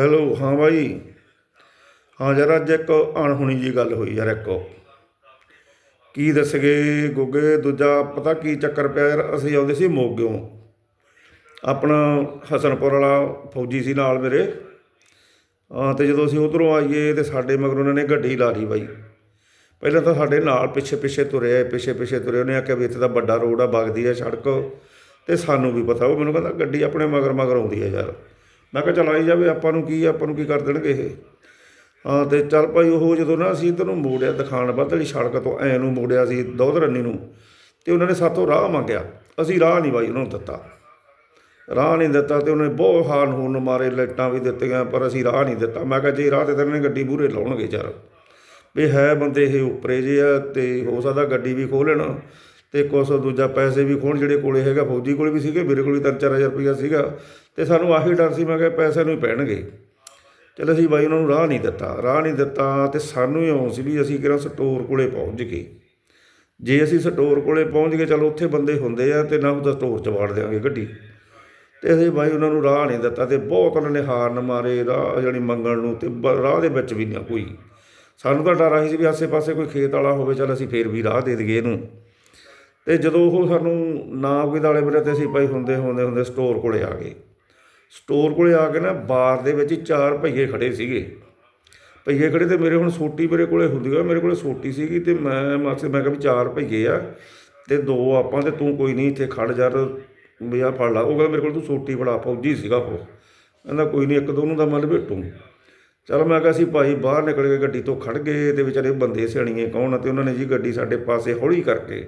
Hello, ਹਾਂ ਬਾਈ। ਹਾਂ ਯਾਰ, ਅੱਜ ਇੱਕ ਅਣਹੋਣੀ ਜੀ ਗੱਲ ਹੋਈ ਯਾਰ, ਇੱਕ। ਕੀ ਦੱਸਗੇ ਗੁੱਗੇ, ਦੂਜਾ ਪਤਾ ਕੀ ਚੱਕਰ ਪਿਆ ਯਾਰ, ਅਸੀਂ ਆਉਂਦੇ ਸੀ ਮੋਗਿਓਂ। ਆਪਣਾ ਹਸਨਪੁਰ ਵਾਲਾ ਫੌਜੀ ਸੀ ਨਾਲ ਮੇਰੇ। ਹਾਂ, ਤੇ ਜਦੋਂ ਅਸੀਂ ਉਧਰੋਂ ਆਈਏ ਤੇ ਸਾਡੇ ਮਗਰ ਉਹਨਾਂ ਨੇ ਗੱਡੀ ਲਾ ਲਈ ਬਾਈ। ਪਹਿਲਾਂ ਤਾਂ ਸਾਡੇ ਨਾਲ ਪਿੱਛੇ ਪਿੱਛੇ ਤੁਰਿਆ, ਪਿੱਛੇ ਪਿੱਛੇ ਤੁਰੇ ਉਹਨੇ ਆਖਿਆ ਵੀ ਇੱਥੇ ਤਾਂ ਵੱਡਾ ਰੋਡ ਆ, ਵਗਦੀ ਆ ਸੜਕ। ਤੇ ਸਾਨੂੰ ਵੀ ਪਤਾ, ਉਹ ਮੈਨੂੰ ਕਹਿੰਦਾ ਗੱਡੀ ਆਪਣੇ ਮਗਰ ਮਗਰ ਆਉਂਦੀ ਆ ਯਾਰ। ਮੈਂ ਕਿਹਾ ਚਲ ਆਈ ਜਾਵੇ, ਆਪਾਂ ਨੂੰ ਕੀ ਆਪਾਂ ਨੂੰ ਕੀ ਕਰ ਦੇਣਗੇ ਇਹ? ਹਾਂ, ਤੇ ਚੱਲ ਭਾਈ ਉਹ ਜਦੋਂ ਨਾ ਅਸੀਂ ਇੱਧਰ ਨੂੰ ਮੋੜਿਆ ਦਿਖਾਣ ਬਦਲੀ ਸੜਕ ਤੋਂ, ਐ ਨੂੰ ਮੋੜਿਆ ਸੀ ਦੋਧਰੰਨੀ ਨੂੰ, ਤੇ ਉਹਨਾਂ ਨੇ ਸਾਥੋਂ ਰਾਹ ਮੰਗਿਆ। ਅਸੀਂ ਰਾਹ ਨਹੀਂ ਬਾਈ ਉਹਨਾਂ ਨੂੰ ਦਿੱਤਾ। ਰਾਹ ਨਹੀਂ ਦਿੱਤਾ ਤੇ ਉਹਨੇ ਬਹੁਤ ਹਾਰਨ ਹੂਰਨ ਮਾਰੇ, ਲਾਈਟਾਂ ਵੀ ਦਿੱਤੀਆਂ, ਪਰ ਅਸੀਂ ਰਾਹ ਨਹੀਂ ਦਿੱਤਾ। ਮੈਂ ਕਿਹਾ ਜੇ ਰਾਹ ਤੇ ਤੇਰੇ ਨੇ ਗੱਡੀ ਮੂਹਰੇ ਲਾਉਣਗੇ ਯਾਰ ਵੀ ਹੈ ਬੰਦੇ ਇਹ ਉੱਪਰੇ ਜੇ ਆ ਤੇ ਹੋ ਸਕਦਾ ਗੱਡੀ ਵੀ ਖੋਹ ਲੈਣ ਤੇ ਕੁਛ ਦੂਜਾ ਪੈਸੇ ਵੀ ਖੋਣ ਜਿਹੜੇ ਕੋਲੇ ਹੈਗਾ, ਫੌਜੀ ਕੋਲੇ ਵੀ ਸੀਗੇ, ਮੇਰੇ ਕੋਲ ਵੀ ਤਿੰਨ ਚਾਰ ਹਜ਼ਾਰ ਰੁਪਈਆ ਸੀਗਾ ਅਤੇ ਸਾਨੂੰ ਆਹੀ ਡਰ ਸੀ, ਮੈਂ ਕਿਹਾ ਪੈਸੇ ਨੂੰ ਹੀ ਪੈਣਗੇ। ਚਲ ਅਸੀਂ ਬਾਈ ਉਹਨਾਂ ਨੂੰ ਰਾਹ ਨਹੀਂ ਦਿੱਤਾ, ਰਾਹ ਨਹੀਂ ਦਿੱਤਾ ਅਤੇ ਸਾਨੂੰ ਹੀ ਆਉਂ ਸੀ ਵੀ ਅਸੀਂ ਕਿਹੜਾ ਸਟੋਰ ਕੋਲੇ ਪਹੁੰਚ ਗਏ। ਜੇ ਅਸੀਂ ਸਟੋਰ ਕੋਲੇ ਪਹੁੰਚ ਗਏ, ਚਲ ਉੱਥੇ ਬੰਦੇ ਹੁੰਦੇ ਆ ਤੇ ਨਾ ਉਹਦਾ ਸਟੋਰ ਚ ਵਾੜ ਦਿਆਂਗੇ ਗੱਡੀ। ਤੇ ਅਸੀਂ ਬਾਈ ਉਹਨਾਂ ਨੂੰ ਰਾਹ ਨਹੀਂ ਦਿੱਤਾ ਤੇ ਬਹੁਤ ਉਹਨਾਂ ਨੇ ਹਾਰਨ ਮਾਰੇ, ਰਾਹ ਜਾਣੀ ਮੰਗਣ ਨੂੰ ਤੇ ਬ- ਰਾਹ ਦੇ ਵਿੱਚ ਵੀ ਨਾ ਕੋਈ। ਸਾਨੂੰ ਤਾਂ ਡਰ ਆਹੀ ਸੀ ਵੀ ਆਸੇ-ਪਾਸੇ ਕੋਈ ਖੇਤ ਵਾਲਾ ਹੋਵੇ, ਚਲ ਅਸੀਂ ਫੇਰ ਵੀ ਰਾਹ ਦੇ ਦਈਏ ਇਹਨੂੰ। ਤੇ ਜਦੋਂ ਉਹ ਸਾਨੂੰ ਨਾ ਕੋਈ ਦਾਲੇ ਮਿਲੇ ਤੇ ਅਸੀਂ ਭਾਈ ਹੁੰਦੇ ਹੁੰਦੇ ਹੁੰਦੇ ਸਟੋਰ ਕੋਲੇ ਆ ਗਏ। ਸਟੋਰ ਕੋਲੇ ਆ ਕੇ ਨਾ ਬਾਰ ਦੇ ਵਿੱਚ ਚਾਰ ਭਈਏ ਖੜੇ ਸੀਗੇ। ਭਈਏ ਖੜੇ ਤੇ ਮੇਰੇ ਹੁਣ ਸੋਟੀ ਮੇਰੇ ਕੋਲੇ ਹੁੰਦੀ ਆ, ਮੇਰੇ ਕੋਲੇ ਸੋਟੀ ਸੀਗੀ ਤੇ ਮੈਂ ਮਕਸਦ ਮੈਂ ਕਿਹਾ ਵੀ ਚਾਰ ਭਈਏ ਆ ਤੇ ਦੋ ਆਪਾਂ ਤੇ ਤੂੰ ਕੋਈ ਨਹੀਂ, ਇੱਥੇ ਖੜ ਜਾ ਵੀ ਆ ਫੜ ਲਾ। ਉਹ ਕਹਿੰਦਾ ਮੇਰੇ ਕੋਲ ਤੂੰ ਸੋਟੀ ਫੜਾ, ਫੌਜੀ ਸੀਗਾ ਉਹ। ਕਹਿੰਦਾ ਕੋਈ ਨਹੀਂ, ਇੱਕ ਦੋ ਨੂੰ ਤਾਂ ਮੈਂ ਲਪੇਟੂ ਚਲ ਮੈਂ ਕਿਹਾ ਸੀ ਭਾਈ ਬਾਹਰ ਨਿਕਲ ਕੇ ਗੱਡੀ ਤੋਂ ਖੜ ਗਏ ਤੇ ਵਿਚਾਰੇ ਬੰਦੇ ਸਿਆਣੀਏ ਕੌਣ ਆ ਤੇ ਉਹਨਾਂ ਨੇ ਜੀ ਗੱਡੀ ਸਾਡੇ ਪਾਸੇ ਹੌਲੀ ਕਰਕੇ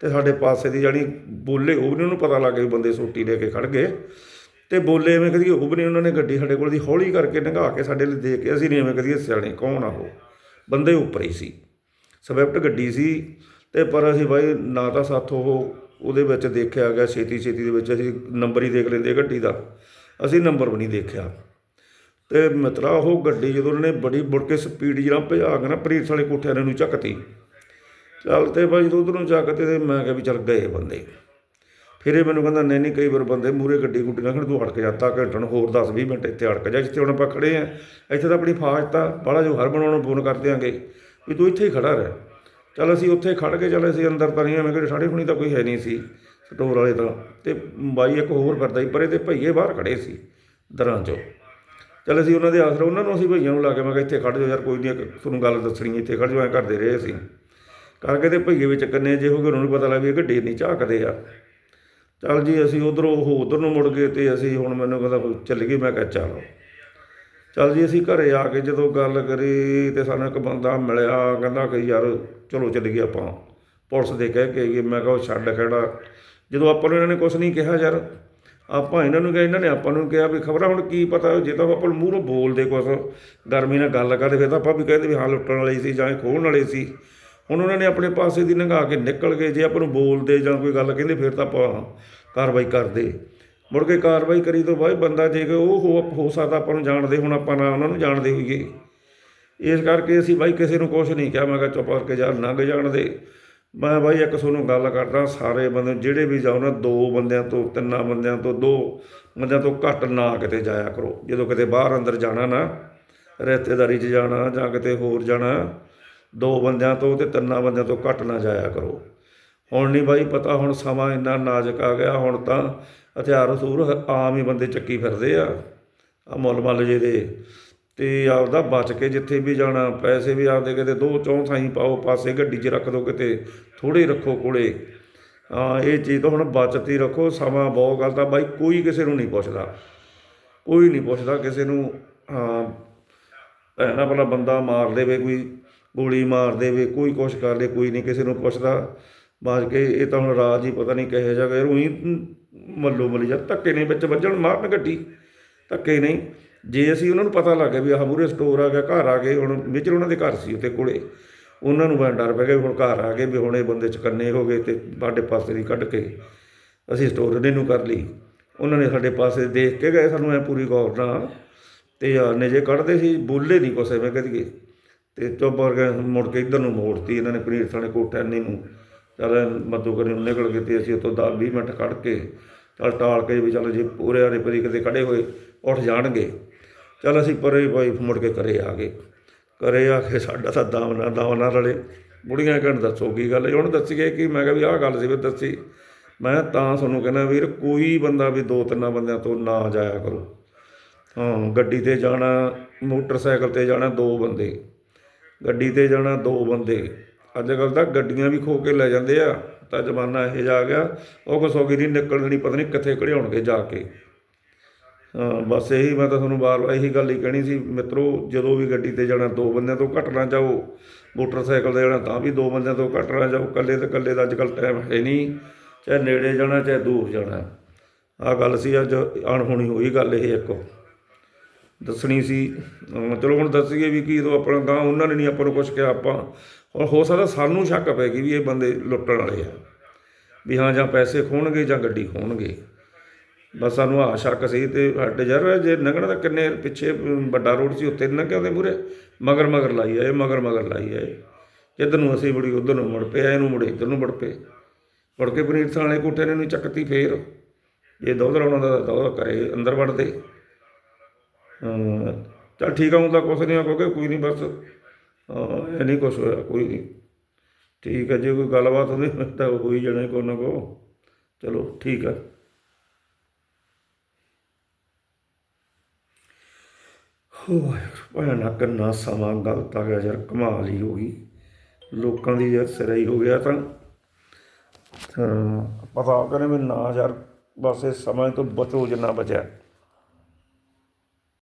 ਤੇ ਸਾਡੇ ਪਾਸੇ ਦੀ ਜਾਣੀ ਬੋਲੇ ਉਹ ਵੀ ਨਹੀਂ ਉਹਨੂੰ ਪਤਾ ਲੱਗ ਗਿਆ ਬੰਦੇ ਸੋਟੀ ਲੈ ਕੇ ਖੜ ਗਏ। ਤੇ ਬੋਲੇ ਐਵੇਂ ਕਦੀ ਉਹ ਵੀ ਨਹੀਂ ਉਹਨਾਂ ਨੇ ਗੱਡੀ ਸਾਡੇ ਕੋਲ ਦੀ ਹੌਲੀ ਕਰਕੇ ਲੰਘਾ ਕੇ ਸਾਡੇ ਲਈ ਦੇ ਕੇ ਅਸੀਂ ਨਹੀਂ ਐਵੇਂ ਕਦੀ ਸਿਆਣੇ ਕੌਣ ਆ ਉਹ। ਬੰਦੇ ਉੱਪਰ ਹੀ ਸੀ। ਸਵਿਫਟ ਗੱਡੀ ਸੀ ਤੇ ਪਰ ਅਸੀਂ ਬਾਈ ਨਾ ਤਾਂ ਸਾਥ ਉਹ ਉਹਦੇ ਵਿੱਚ ਦੇਖਿਆ ਗਿਆ, ਛੇਤੀ ਛੇਤੀ ਦੇ ਵਿੱਚ ਅਸੀਂ ਨੰਬਰ ਹੀ ਦੇਖ ਲੈਂਦੇ ਗੱਡੀ ਦਾ। ਅਸੀਂ ਨੰਬਰ ਵੀ ਨਹੀਂ ਦੇਖਿਆ। ਤੇ ਮਿੱਤਰਾ ਉਹ ਗੱਡੀ ਜਦੋਂ ਉਹਨੇ ਬੜੀ ਮੁੜ ਕੇ ਸਪੀਡ ਜਿਹੜਾ ਭਜਾ ਕੇ ਨਾ ਪ੍ਰੀਤ ਵਾਲੇ ਕੋਠਿਆਂ ਨੂੰ ਚੱਕਤੀ ਚੱਲ ਤੇ ਬਾਈ ਜਦੋਂ ਉਧਰੋਂ ਚੱਕ ਤੇ ਮੈਂ ਕਿਹਾ ਵੀ ਚੱਲ ਗਏ ਬੰਦੇ। ਫਿਰ ਇਹ ਮੈਨੂੰ ਕਹਿੰਦਾ, ਨਹੀਂ ਨਹੀਂ, ਕਈ ਵਾਰ ਬੰਦੇ ਮੂਰੇ ਗੱਡੀ ਗੁੱਡੀਆਂ ਖੜ ਤੂੰ ਅੜਕ ਜਾਤਾ ਘੰਟਾ ਨੂੰ ਹੋਰ 10 20 ਮਿੰਟ ਇੱਥੇ ਅੜਕ ਜਾ, ਜਿੱਥੇ ਹੁਣ ਆਪਾਂ ਖੜੇ ਆ ਇੱਥੇ ਤਾਂ ਆਪਣੀ ਫਾਜ ਤਾਂ ਬਾਹਲਾ ਜੋ ਹਰ ਬਣਾਉਣ ਨੂੰ ਫੋਨ ਕਰ ਦਿਆਂਗੇ ਵੀ ਤੂੰ ਇੱਥੇ ਹੀ ਖੜਾ ਰਹਿ। ਚੱਲ ਅਸੀਂ ਉੱਥੇ ਖੜ ਕੇ, ਚੱਲ ਅਸੀਂ ਅੰਦਰ ਤਾਂ ਨਹੀਂ, ਐਵੇਂ ਕਿ ਸਾਡੇ ਹੁਣੀ ਤਾਂ ਕੋਈ ਹੈ ਨਹੀਂ ਸੀ, ਸਟੋਰ ਵਾਲੇ ਤਾਂ। ਤੇ ਬਾਈ ਇੱਕ ਹੋਰ ਕਰਦਾ ਸੀ, ਪਰੇ ਤੇ ਭਈਏ ਬਾਹਰ ਖੜੇ ਸੀ, ਦਰਾਂ 'ਚੋਂ। ਚੱਲ ਅਸੀਂ ਉਹਨਾਂ ਦੇ ਆਸਰੇ, ਉਹਨਾਂ ਨੂੰ ਅਸੀਂ ਭਈਆਂ ਨੂੰ ਲਾ ਕੇ, ਮੈਂ ਕਿਹਾ ਇੱਥੇ ਖੜ ਜਾਓ ਯਾਰ, ਕੋਈ ਨਹੀਂ ਤੁਹਾਨੂੰ ਗੱਲ ਦੱਸਣੀ ਇੱਥੇ ਖੜ ਜਾਓ ਐਂ ਕਰਦੇ ਰਹੇ ਅਸੀਂ। ਕਰਕੇ ਤੇ ਭਈਏ ਵਿੱਚ ਕੰਨੇ ਜੇ ਹੋ ਗਏ, ਉਹਨਾਂ ਨੂੰ ਪਤਾ ਲੱਗ ਵੀ ਇਹ ਗੱਡੀ ਨਹੀਂ ਝਾਕਦੇ ਆ। ਚੱਲ ਜੀ, ਅਸੀਂ ਉਧਰੋਂ ਉਹ ਉਧਰ ਨੂੰ ਮੁੜ ਗਏ ਤੇ ਅਸੀਂ ਹੁਣ ਮੈਨੂੰ ਕਹਿੰਦਾ ਵੀ ਚੱਲ ਗਏ ਮੈਂ ਕਿਹਾ ਚੱਲ। ਚੱਲ ਜੀ, ਅਸੀਂ ਘਰੇ ਆ ਕੇ ਜਦੋਂ ਗੱਲ ਕਰੀ ਤੇ ਸਾਨੂੰ ਇੱਕ ਬੰਦਾ ਮਿਲਿਆ, ਕਹਿੰਦਾ ਕਿ ਯਾਰ ਚਲੋ ਚੱਲ ਗਏ ਆਪਾਂ। ਪੁਲਿਸ ਦੇ ਕਹਿ ਕੇ ਆਈਏ, ਮੈਂ ਕਿਹਾ ਛੱਡ ਖੜਾ। ਜਦੋਂ ਆਪਾਂ ਨੂੰ ਇਹਨਾਂ ਨੇ ਕੁਝ ਨਹੀਂ ਕਿਹਾ ਯਾਰ, ਆਪਾਂ ਇਹਨਾਂ ਨੂੰ ਕਿਹਾ, ਇਹਨਾਂ ਨੇ ਆਪਾਂ ਨੂੰ ਕਿਹਾ ਵੀ ਖਬਰਾਂ ਹੁਣ ਕੀ ਪਤਾ, ਜੇ ਤਾਂ ਆਪਾਂ ਮੂਹਰੋਂ ਬੋਲਦੇ ਕੁਛ। ਗਰਮੀ ਨਾਲ ਗੱਲ ਕਰਦੇ, ਫਿਰ ਤਾਂ ਆਪਾਂ ਵੀ ਕਹਿੰਦੇ ਵੀ ਹਾਂ, ਲੁੱਟਣ ਵਾਲੇ ਸੀ ਜਾਂ ਇਹ ਖੋਹਣ ਵਾਲੇ ਸੀ। ਹੁਣ ਉਹਨਾਂ ਨੇ ਆਪਣੇ ਪਾਸੇ ਦੀ ਲੰਘਾ ਕੇ ਨਿਕਲ ਗਏ। ਜੇ ਆਪਾਂ ਨੂੰ ਬੋਲਦੇ ਜਾਂ ਕੋਈ ਗੱਲ ਕਹਿੰਦੇ, ਫਿਰ ਤਾਂ ਆਪਾਂ ਕਾਰਵਾਈ ਕਰਦੇ। ਮੁੜ ਕੇ ਕਾਰਵਾਈ ਕਰੀ ਤੋਂ ਬਾਅਦ ਬੰਦਾ ਜੇ ਉਹ ਹੋ ਹੋ ਸਕਦਾ ਆਪਾਂ ਨੂੰ ਜਾਣਦੇ, ਹੁਣ ਆਪਾਂ ਨਾ ਉਹਨਾਂ ਨੂੰ ਜਾਣਦੇ ਹੋਈਏ। ਇਸ ਕਰਕੇ ਅਸੀਂ ਬਾਈ ਕਿਸੇ ਨੂੰ ਕੁਝ ਨਹੀਂ ਕਿਹਾ। ਮੈਂ ਕਿਹਾ ਚੁੱਪ ਕਰਕੇ ਜਾ, ਲੰਘ ਜਾਣਦੇ। ਮੈਂ ਬਾਈ ਇੱਕ ਤੁਹਾਨੂੰ ਗੱਲ ਕਰਦਾ, ਸਾਰੇ ਬੰਦੇ ਜਿਹੜੇ ਵੀ ਜਾਓ ਨਾ, ਦੋ ਬੰਦਿਆਂ ਤੋਂ, ਤਿੰਨਾਂ ਬੰਦਿਆਂ ਤੋਂ, ਦੋ ਬੰਦਿਆਂ ਤੋਂ ਘੱਟ ਨਾ ਕਿਤੇ ਜਾਇਆ ਕਰੋ। ਜਦੋਂ ਕਿਤੇ ਬਾਹਰ ਅੰਦਰ ਜਾਣਾ ਨਾ, ਰਿਸ਼ਤੇਦਾਰੀ 'ਚ ਜਾਣਾ ਜਾਂ ਕਿਤੇ ਹੋਰ ਜਾਣਾ ਦੋ ਬੰਦਿਆਂ ਤੋਂ ਤੇ ਤਿੰਨਾਂ ਬੰਦਿਆਂ ਤੋਂ ਘੱਟ ਨਾ ਜਾਇਆ ਕਰੋ। ਹੁਣ ਨਹੀਂ ਬਾਈ ਪਤਾ, ਹੁਣ ਸਮਾਂ ਇੰਨਾ ਨਾਜ਼ੁਕ ਆ ਗਿਆ, ਹੁਣ ਤਾਂ ਹਥਿਆਰ ਹਥੂਰ ਆਮ ਹੀ ਬੰਦੇ ਚੱਕੀ ਫਿਰਦੇ ਆ ਆ ਮੁੱਲ ਮੱਲ ਜੇ ਦੇ। ਤੇ ਆਪਦਾ ਬਚ ਕੇ ਜਿੱਥੇ ਵੀ ਜਾਣਾ, ਪੈਸੇ ਵੀ ਆਪਦੇ ਕਿਤੇ ਦੋ ਚੌਂ ਥਾਈਂ ਪਾਓ, ਪਾਸੇ ਗੱਡੀ 'ਚ ਰੱਖ ਦਿਓ ਕਿਤੇ ਥੋੜੇ ਰੱਖੋ ਕੋਲੇ। ਹਾਂ, ਇਹ ਚੀਜ਼ ਤਾਂ ਹੁਣ ਬਚਤ ਹੀ ਰੱਖੋ, ਸਮਾਂ ਬਹੁਤ ਗੱਲ ਤਾਂ ਬਾਈ ਕੋਈ ਕਿਸੇ ਨੂੰ ਨਹੀਂ ਪੁੱਛਦਾ, ਕੋਈ ਨਹੀਂ ਪੁੱਛਦਾ ਕਿਸੇ ਨੂੰ, ਹਾਂ, ਭੈਣਾ ਭਲਾ ਬੰਦਾ ਮਾਰ ਦੇਵੇ ਕੋਈ ਗੋਲੀ ਮਾਰ ਦੇਵੇ, ਕੋਈ ਕੁਛ ਕਰ ਲੇ, ਕੋਈ ਨਹੀਂ ਕਿਸੇ ਨੂੰ ਪੁੱਛਦਾ। ਬਾਜ ਕੇ ਇਹ ਤਾਂ ਹੁਣ ਰਾਜ ਹੀ ਪਤਾ ਨਹੀਂ ਕਿਹੋ ਜਿਹਾ ਯਾਰ ਉਹੀ ਮੱਲੋ ਮਲੀ ਜਾ, ਧੱਕੇ ਨਹੀਂ ਵਿੱਚ ਵੱਜਣ, ਮਾਰਨ ਗੱਡੀ। ਧੱਕੇ ਨਹੀਂ। ਜੇ ਅਸੀਂ ਉਹਨਾਂ ਨੂੰ ਪਤਾ ਲੱਗ ਗਿਆ ਵੀ ਆਹ ਮੂਰੇ ਸਟੋਰ ਆ ਗਿਆ, ਘਰ ਆ ਗਏ, ਹੁਣ ਵਿੱਚ ਉਹਨਾਂ ਦੇ ਘਰ ਸੀ ਉੱਤੇ ਕੋਲੇ। ਉਹਨਾਂ ਨੂੰ ਬੜਾ ਡਰ ਪੈ ਗਿਆ ਵੀ ਹੁਣ ਘਰ ਆ ਗਏ, ਵੀ ਹੁਣ ਇਹ ਬੰਦੇ ਚਕੰਨੇ ਹੋ ਗਏ ਤੇ ਸਾਡੇ ਪਾਸੇ ਦੀ ਕੱਢ ਕੇ ਅਸੀਂ ਸਟੋਰ ਦੇ ਨੂੰ ਕਰ ਲਈ। ਉਹਨਾਂ ਨੇ ਸਾਡੇ ਪਾਸੇ ਦੇਖ ਕੇ ਗਏ, ਸਾਨੂੰ ਐ ਪੂਰੀ ਗੌਰ ਨਾਲ। ਤੇ ਯਾਰ ਨੇ ਜੇ ਕੱਢਦੇ ਸੀ, ਬੋਲੇ ਨਹੀਂ ਕੁਛ ਮੈਂ ਕਹਦੀਏ ਤੇ ਚੁੱਪ ਕਰਕੇ ਮੁੜ ਕੇ ਇੱਧਰ ਨੂੰ ਮੋੜਤੀ, ਇਹਨਾਂ ਨੇ ਪਨੀਰ ਥਾਣੇ ਕੋਟਿਆਨੀ ਨੂੰ। ਚੱਲ ਮੱਦੂ ਕਰੀ ਨੂੰ ਨਿਕਲ ਗਏ ਤੇ ਅਸੀਂ ਉੱਥੋਂ 10 20 ਮਿੰਟ ਕੱਢ ਕੇ ਚੱਲ ਟਾਲ ਕੇ ਵੀ ਚੱਲ ਜੇ ਪੂਰੇ ਆਰੇ ਪਰੀ ਕਿਤੇ ਖੜੇ ਹੋਏ, ਉੱਠ ਜਾਣਗੇ। ਚੱਲ ਅਸੀਂ ਪਰੇ ਭਾਈ ਮੁੜ ਕੇ ਘਰੇ ਆ ਗਏ। ਘਰੇ ਆ ਕੇ ਸਾਡਾ ਤਾਂ ਦਾਵਨਾ ਦਾਵਨਾ ਰਲੇ। ਬੁੜੀਆਂ ਕਹਿਣ, ਦੱਸੋ ਕੀ ਗੱਲ ਹੈ? ਹੁਣ ਦੱਸੀਏ ਕਿ ਮੈਂ ਕਿਹਾ ਵੀ ਆਹ ਗੱਲ ਸੀ ਵੀ ਦੱਸੀ। ਮੈਂ ਤਾਂ ਤੁਹਾਨੂੰ ਕਹਿੰਦਾ ਵੀਰ, ਕੋਈ ਬੰਦਾ ਵੀ ਦੋ ਤਿੰਨਾਂ ਬੰਦਿਆਂ ਤੋਂ ਨਾ ਜਾਇਆ ਕਰੋ। ਹਾਂ, ਗੱਡੀ ਤੇ ਜਾਣਾ, ਮੋਟਰਸਾਈਕਲ ਤੇ ਜਾਣਾ ਦੋ ਬੰਦੇ। ਗੱਡੀ ਤੇ ਜਾਣਾ ਦੋ ਬੰਦੇ। ਅੱਜ ਕੱਲ ਤਾਂ ਗੱਡੀਆਂ ਵੀ ਖੋ ਕੇ ਲੈ ਜਾਂਦੇ ਆ। ਤਾਂ ਜ਼ਮਾਨਾ ਇਹ ਜਾ ਗਿਆ। ਉਹ ਕਸੋਗੀ ਨਹੀਂ ਨਿਕਲਣੀ ਪਤਾ ਨਹੀਂ ਕਿੱਥੇ ਘੜਿਆਉਣਗੇ ਜਾ ਕੇ। ਬਸ ਇਹੀ ਮੈਂ ਤਾਂ ਤੁਹਾਨੂੰ ਬਾਰ-ਬਾਰ ਇਹੀ ਗੱਲ ਹੀ ਕਹਿਣੀ ਸੀ, ਮਿੱਤਰੋ, ਜਦੋਂ ਵੀ ਗੱਡੀ ਤੇ ਜਾਣਾ ਦੋ ਬੰਦਿਆਂ ਤੋਂ ਘੱਟ ਨਾ ਜਾਓ। ਮੋਟਰਸਾਈਕਲ ਤੇ ਜਾਣਾ ਤਾਂ ਵੀ ਦੋ ਬੰਦਿਆਂ ਤੋਂ ਘੱਟ ਨਾ ਜਾਓ। ਇਕੱਲੇ ਤੇ ਇਕੱਲੇ ਦਾ ਅੱਜ ਕੱਲ ਟਾਈਮ ਹੈ ਨਹੀਂ। ਚਾਹੇ ਨੇੜੇ ਜਾਣਾ, ਚਾਹੇ ਦੂਰ ਜਾਣਾ। ਆਹ ਗੱਲ ਸੀ, ਅੱਜ ਅਣਹੋਣੀ ਹੋਈ ਗੱਲ ਇਹ ਇੱਕ। ਦੱਸਣੀ ਸੀ। ਚਲੋ ਹੁਣ ਦੱਸੀਏ ਵੀ ਕੀ ਜਦੋਂ ਆਪਣਾ ਗਾਂ ਉਹਨਾਂ ਨੇ ਨਹੀਂ ਆਪਾਂ ਨੂੰ ਕੁਝ ਕਿਹਾ, ਆਪਾਂ ਔਰ ਹੋ ਸਕਦਾ ਸਾਨੂੰ ਸ਼ੱਕ ਪੈ ਗਈ ਵੀ ਇਹ ਬੰਦੇ ਲੁੱਟਣ ਵਾਲੇ ਆ। ਵੀ ਹਾਂ ਜਾਂ ਪੈਸੇ ਖੋਣਗੇ ਜਾਂ ਗੱਡੀ ਖੋਣਗੇ। ਬਸ ਸਾਨੂੰ ਆ ਸ਼ੱਕ ਸੀ ਤੇ ਸਾਡੇ ਯਾਰ ਜੇ ਲੰਘਣਾ ਤਾਂ ਕਿੰਨੇ ਪਿੱਛੇ ਵੱਡਾ ਰੋਡ ਸੀ ਉੱਤੇ ਲੰਘਿਆ ਉਹਦੇ ਮੂਰੇ ਮਗਰ ਮਗਰ ਲਾਈ ਆਏ, ਮਗਰ ਮਗਰ ਲਾਈ ਆਏ। ਜਿੱਧਰ ਨੂੰ ਅਸੀਂ ਮੁੜੀ ਉਧਰ ਨੂੰ ਮੁੜ ਪਏ, ਇਹਨੂੰ ਮੁੜੇ ਇੱਧਰ ਨੂੰ ਮੁੜ ਪਏ। ਮੁੜ ਕੇ ਪਨੀਰ ਥਾਣੇ ਕੋਠੇ ਨੇ ਇਹਨੂੰ ਚੱਕਤੀ ਫੇਰ। ਜੇ ਦੁੱਧ ਲਾਉਣਾ ਦਾ ਦੁੱਧ ਕਰੇ ਅੰਦਰ ਵੜਦੇ। ਚਲ ਠੀਕ ਆ, ਹੁਣ ਤਾਂ ਕੁਛ ਨਹੀਂ ਆ ਕਿਉਂਕਿ ਕੋਈ ਨਹੀਂ ਬਸ ਇਹ ਨਹੀਂ ਕੁਛ ਹੋਇਆ, ਕੋਈ ਨਹੀਂ ਠੀਕ ਹੈ ਜੇ ਕੋਈ ਗੱਲਬਾਤ ਹੁੰਦੀ ਤਾਂ ਹੋਈ ਜਾਣਾ ਕੋਈ ਨਾ ਕੋ ਚਲੋ, ਠੀਕ ਹੈ ਹੋ ਭੈਣਾ ਕਿੰਨਾ ਸਮਾਂ ਗਲਤ ਆ ਗਿਆ ਯਾਰ, ਕਮਾਲ ਹੀ ਹੋ ਗਈ। ਲੋਕਾਂ ਦੀ ਯਾਰ ਸਿਰਾ ਹੀ ਹੋ ਗਿਆ ਤਾਂ। ਪਤਾ ਕਰੇ ਮੈਂ ਨਾ ਯਾਰ, ਬਸ ਇਸ ਸਮਾਂ ਤੋਂ ਬਚੋ ਜਿੰਨਾ ਬਚਿਆ।